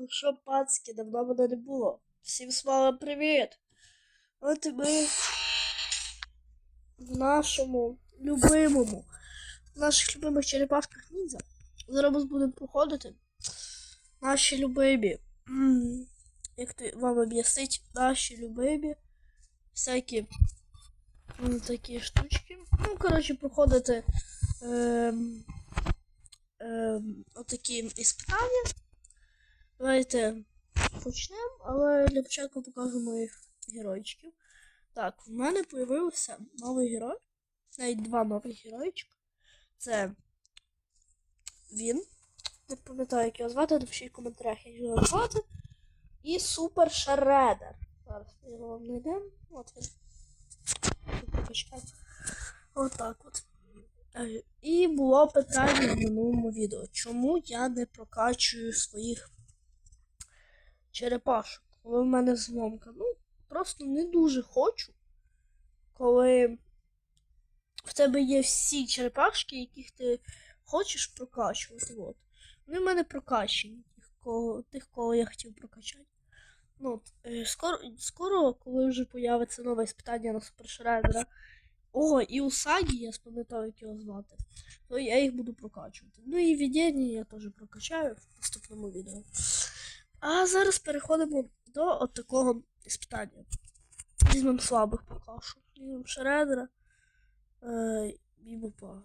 Ну що, пацки, давно мене не було. Всім слава привіт! От ми в нашому любимому, в наших любимих черепашках ніндзя. Зараз будемо проходити наші любимі. Як ти вам об'яснить, наші любимі всякі такі штучки. Ну, коротше, проходити ем, ем, отакі іспитання. Давайте почнемо, але для початку покажу моїх геройчиків. Так, в мене з'явився новий герой. Навіть два нових геройчика. Це він. Не пам'ятаю, як його звати, напишіть в коментарях, як його звати. І Супер Шредер. Зараз його вам знайдемо. От він. Отак от. Е, І було питання в минулому відео. Чому я не прокачую своїх черепашок, коли в мене зломка. Ну, просто не дуже хочу, коли в тебе є всі черепашки, яких ти хочеш прокачувати. От. Вони в мене прокачені, тих, кого, тих, кого я хотів прокачати. Ну, от, е, скоро, скоро, коли вже появиться нове спитання на супершредера. О, і у Сагі, я спам'ятаю, як його звати, то я їх буду прокачувати. Ну і відділення я теж прокачаю в наступному відео. А зараз переходимо до от такого іспитання. Візьмемо слабих покашу. Візьмемо Шредера, е, Бібопа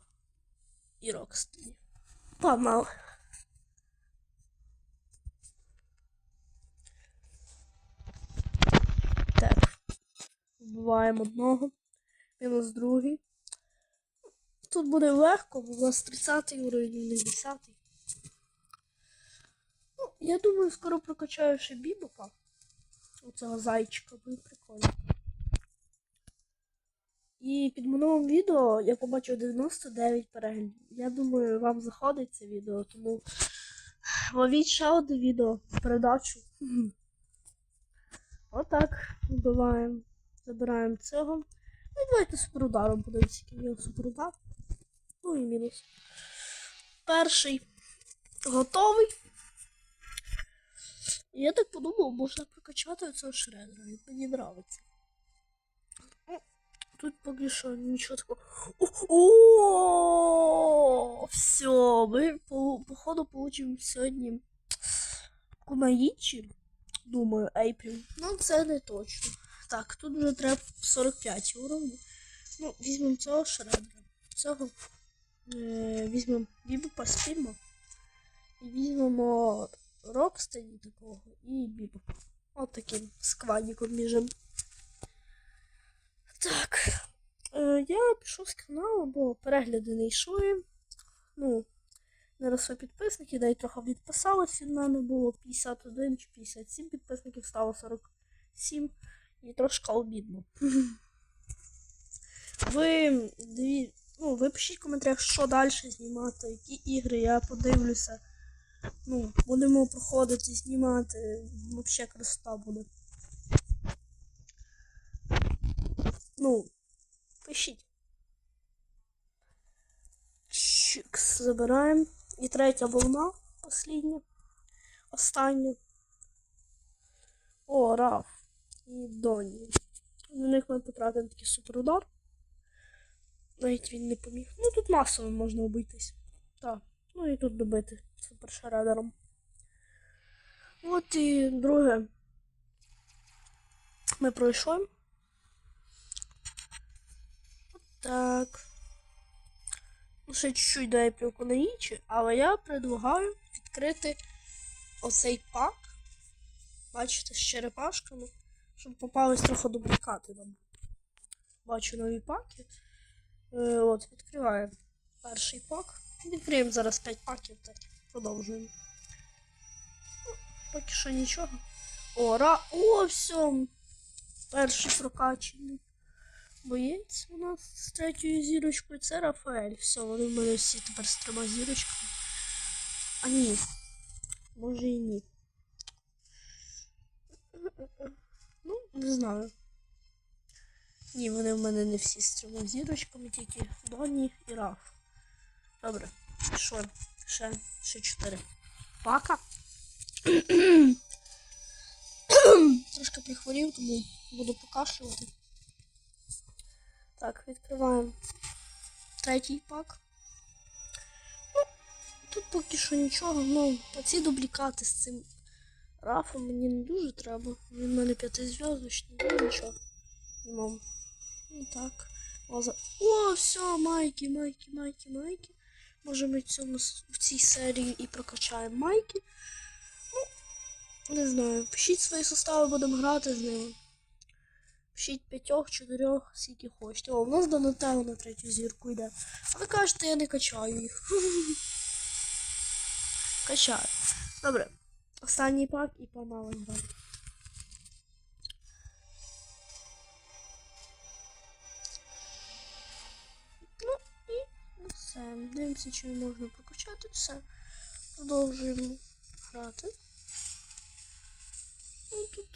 і Рокстені. Погнали. Так. Вбиваємо одного. Мінус другий. Тут буде легко, бо у нас 30 уровень, не 10. Я думаю, скоро прокачаю ще бібопа. Оцього зайчика буде прикольно. І під минулим відео я побачив 99 переглядів. Я думаю, вам заходить це відео, тому ловіть ще одне відео передачу. Отак. Вбиваємо. Забираємо цього. Ну і давайте суперударом подивимося, який є суперудар. Ну і мінус. Перший готовий. Я так подумав, можна прокачати цього шредера, він мені подобається. Ну, Тут поки що нічого такого. О, все, ми походу получимо сьогодні Кунаїчі. Думаю, Ейпріл. Ну, це не точно. Так, тут вже треба 45 уровень. Ну, візьмемо цього шредера. Цього е, візьмемо бібу поспімо. І візьмемо Рокстеді такого і Бібо. От таким сквадіком біжим. Так. Е, я пішов з каналу, бо перегляди не йшли. Ну, не росли підписники, да й трохи відписалось від мене було 51 чи 57 підписників, стало 47. І трошки обідно. Ви ну, ви пишіть в коментарях, що далі знімати, які ігри, я подивлюся. Ну, будемо проходити, знімати. Взагалі красота буде. Ну, пишіть. Чикс, забираємо. І третя волна, остання. Остання. О, Раф. І Доні. На них ми потратимо такий суперудар. Навіть він не поміг. Ну тут масово можна обійтись. Так. Ну і тут добити супершредером. От і друге. Ми пройшли. От так. Ну, чуть-чуть до епілку на ічі, але я предлагаю відкрити оцей пак. Бачите, з черепашками. Щоб попались трохи дублікати нам. Бачу нові паки. Е, от, відкриваємо перший пак. Відкриємо зараз 5 паків та продовжуємо. Ну, поки що нічого. О, ра... О, все. Перший прокачений. Боєць у нас з третьою зірочкою. Це Рафаель. Все, вони в мене всі тепер з трьома зірочками. А ні. Може і ні. Ну, не знаю. Ні, вони в мене не всі з трьома зірочками, тільки Доні і Раф. Добре, що? Ще, ще чотири. Пака. захворів, тому буду покашлювати. Так, відкриваємо третій пак. Ну, тут поки що нічого, ну, оці дублікати з цим рафом мені не дуже треба. Він в мене п'ятизв'язочний, ну нічого. Ну так. О, все, майки, майки, майки, майки. Може ми в, цьому, в цій серії і прокачаємо майки. Ну, не знаю. Пишіть свої состави, будемо грати з ними. Пишіть п'ятьох, чотирьох, скільки хочете. О, у нас Донателло на третю зірку йде. А ви кажете, я не качаю їх. Качаю. Добре. Останній пак і погнали грати. Все. Дивимося, чи можна прокачати все. Продовжуємо грати. Ну тут.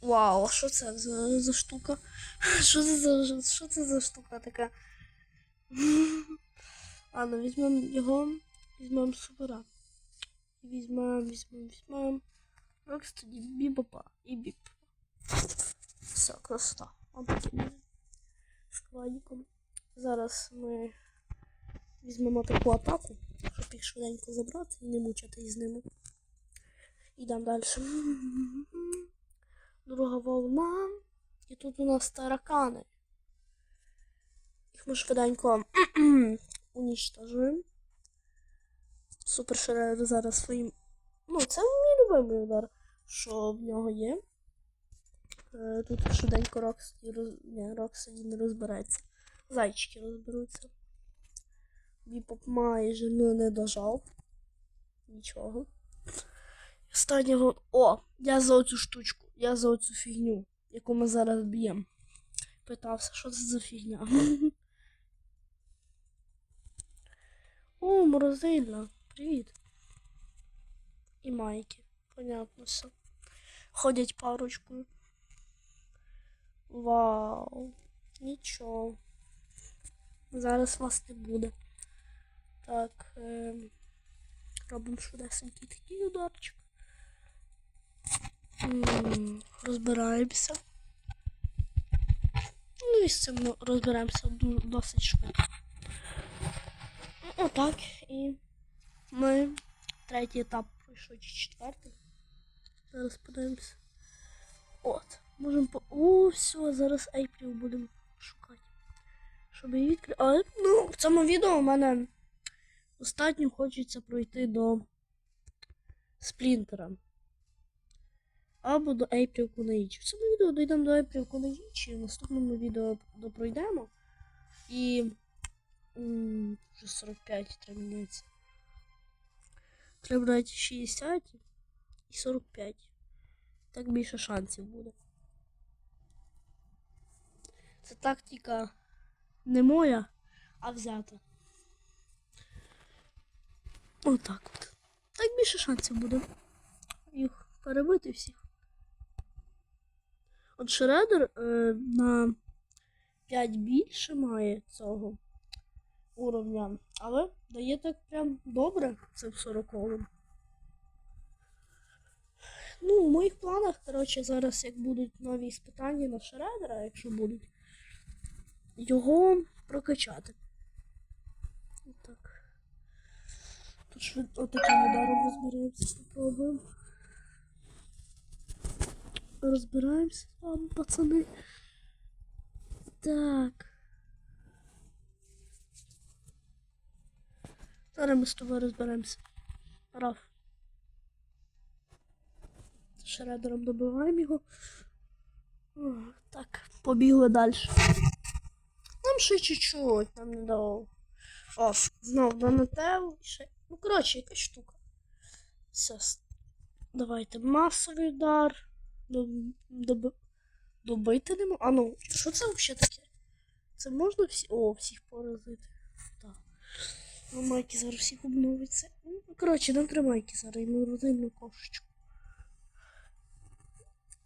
Вау, а що це за, за штука? Що це за що це за штука така? Ладно, візьмемо його, візьмемо супера. Візьмемо, візьмемо, візьмемо. Рокстеді, бібопа і біп. Все, красота. Обикновенно. Складником. Зараз ми візьмемо таку атаку, щоб їх швиденько забрати і не мучити з ними. Йдемо далі. Друга волна. І тут у нас таракани. Їх ми швиденько унічтожуємо. Супер Шредер зараз своїм. Ну, це мій любимий удар, що в нього є. Е, Тут швиденько Роксі роз... Ні, Роксі не розбереться. Зайчики розберуться. Біпоп майже ну, не дожав. Нічого. Останнього. О! Я за оцю штучку. Я за оцю фігню, яку ми зараз б'ємо. Питався, що це за фігня. О, морозильна. Привіт. І майки. Понятно все. Ходять парочкою. Вау. Нічого. Зараз вас не буде. Так. Е робимо швидесенький такий ударчик. Розбираємося. Ну і з цим ми розберемося досить швидко. Ну, Отак. І ми третій етап пройшов чи четвертий. Зараз подивимося. От. Можемо по. О, все, зараз Ейпріл будемо шукати. Щоб її відкрити. Але ну, в цьому відео у мене достатньо хочеться пройти до Сплінтера. Або до April Kunoichi. В цьому відео дійдемо до April Kunoichi, в наступному відео допройдемо. І. Вже 45 треба міняється. Треба брати 60 і 45. Так більше шансів буде. Це тактика не моя, а взята. Отак от. Так більше шансів буде. Їх перебити всіх. От Шредер е, на 5 більше має цього уровня, але дає так прям добре це в 40 Ну, в моїх планах, коротше, зараз як будуть нові іспитання на Шредера, якщо будуть, його прокачати. Так. Тут швид... отаким ударом розберемося. Попробуємо. Розбираємося вами, пацани. Так. Зараз ми з тобою розберемося. Раф. Шредером добиваємо його. О, так, побігли далі. Нам ще чуть-чуть, нам не дало. О, знов Донателло. і Ще... Ну, коротше, якась штука. Все. Давайте масовий удар. Доб... Доб... Добити не можу. А ну, що це взагалі таке? Це можна всі. О, всіх поразити. Так. Ну, майки зараз всіх обновиться. Ну, коротше, нам треба майки зараз і морозильну кошечку.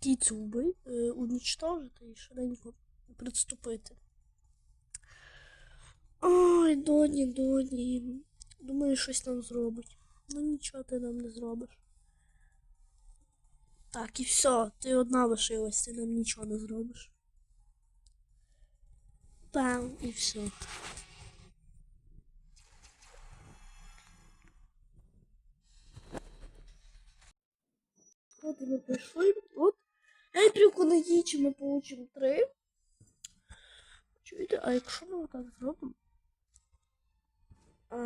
Кіцю е, унічтожити і швиденько приступити. Ой, Доні, Доні. Думаю, щось нам зробить. Ну нічого ти нам не зробиш. Так, і все, ти одна лишилась, ти нам нічого не зробиш. Пам, і все. От ми прийшли. От. Ейпрілку на їчі ми получимо три. Чуєте, а якщо ми отак зробимо? А,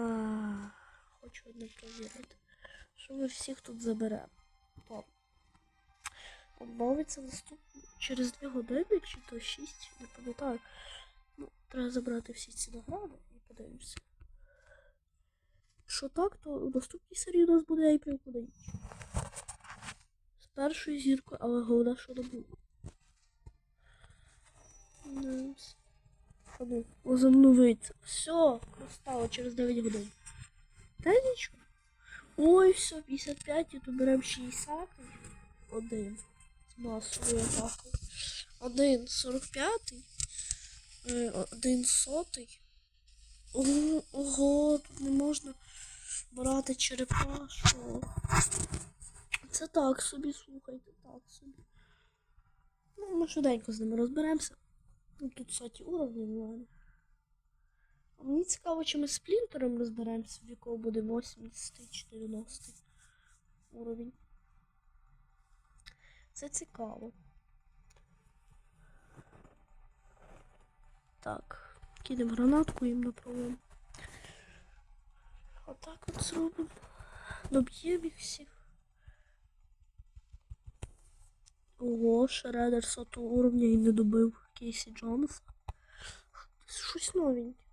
хочу одне перевірити. Що ми всіх тут заберемо. Обновиться наступ через 2 години, чи то 6, не пам'ятаю. Ну, треба забрати всі ці награди і подивимося. Якщо так, то у наступній серії у нас буде April куди З першою зіркою, але головне, що не було. Дивимось. А ну, Возобновиться. Все, стало через 9 годин. Та нічого. Ой, все, 55, і то беремо 60. Один. З масовою атакою. Один 45. е, Один сотий. Ого, тут не можна брати черепашку. Це так собі, слухайте, так собі. Ну, ми швиденько з ними розберемося. Ну, тут соті уровні мене. Мені цікаво, чи ми з сплінтером розберемося, в якого буде 80 чи 90 уровень. Це цікаво. Так, кинемо гранатку їм направимо. Отак от зробимо. Доб'ємо їх всіх. Ого, Шредер сотого уровня і не добив Кейсі Джонса. Щось новеньке.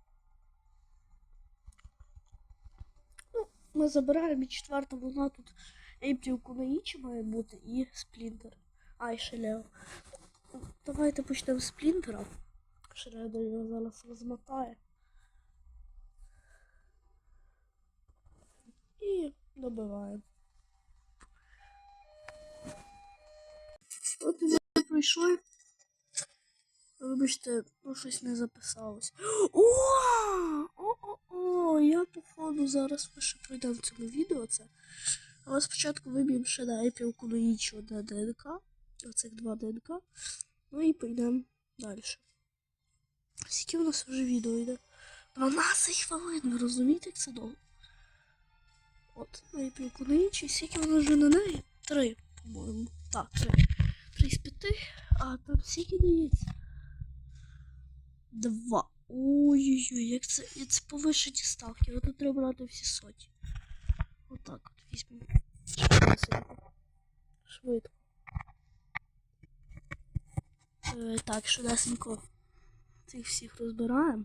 Ми забираємо і четверта волна тут Ейпріл Кунаїчі має бути і Сплінтер. А, Давайте почнемо з Сплінтера. Шредер його зараз розмотає. І добиваємо. От і ми пройшли. Вибачте, ну щось не записалось. О! О-о-о! Я походу зараз ми ще пройдемо в цьому відео це. Але спочатку виб'ємо ще на епілку на інші одне ДНК. Оцих два ДНК. Ну і поїдемо далі. Скільки у нас вже відео йде? 12 хвилин, ви розумієте, як це довго? От, на епілку на інші. Скільки воно вже на неї? Три, по-моєму. Так, три. Три з п'яти. А там скільки дається? Два. Ой-ой-ой, як це, як це повишені ставки. От тут треба брати всі соті. Отак от візьмемо. Швидко. Е, так, швидесенько цих всіх розбираємо.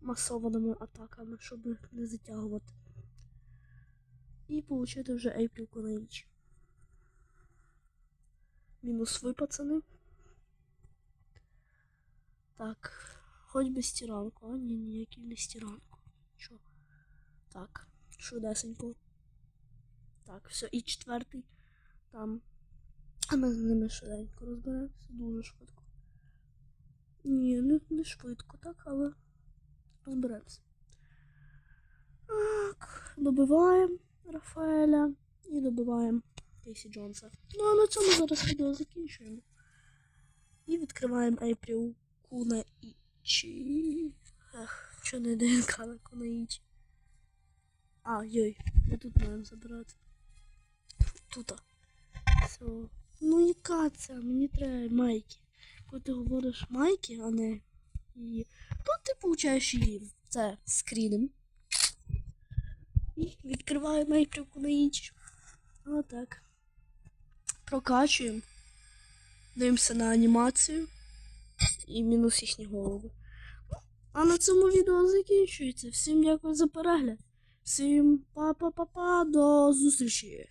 Масованими атаками, щоб не затягувати. І отримати вже Ейпрілку на ніч. Мінус ви, пацани. Так, хоч би стиранку, а ні, ніякий не стиранку. Що? Так, швидесенько. Так, все, і четвертий там. А ми з ними швиденько розберемося, дуже швидко. Ні, не, не швидко, так, але розберемося. Так, добиваємо Рафаеля і добиваємо Кейсі Джонса. Ну а на цьому зараз відео закінчуємо. І відкриваємо April Кунаічі. Ех, що не ДНК на Кунаічі. А, йой, ми тут маємо забирати. Тут. Все. Ну яка це? Мені треба майки. Коли ти говориш майки, а не її, то ти получаєш її. Це скрінем. І відкриваємо April Кунаічі. Отак. Прокачуємо. Дивимося на анімацію і мінус їхні голови. А на цьому відео закінчується. Всім дякую за перегляд. Всім па-па-па-па, до зустрічі!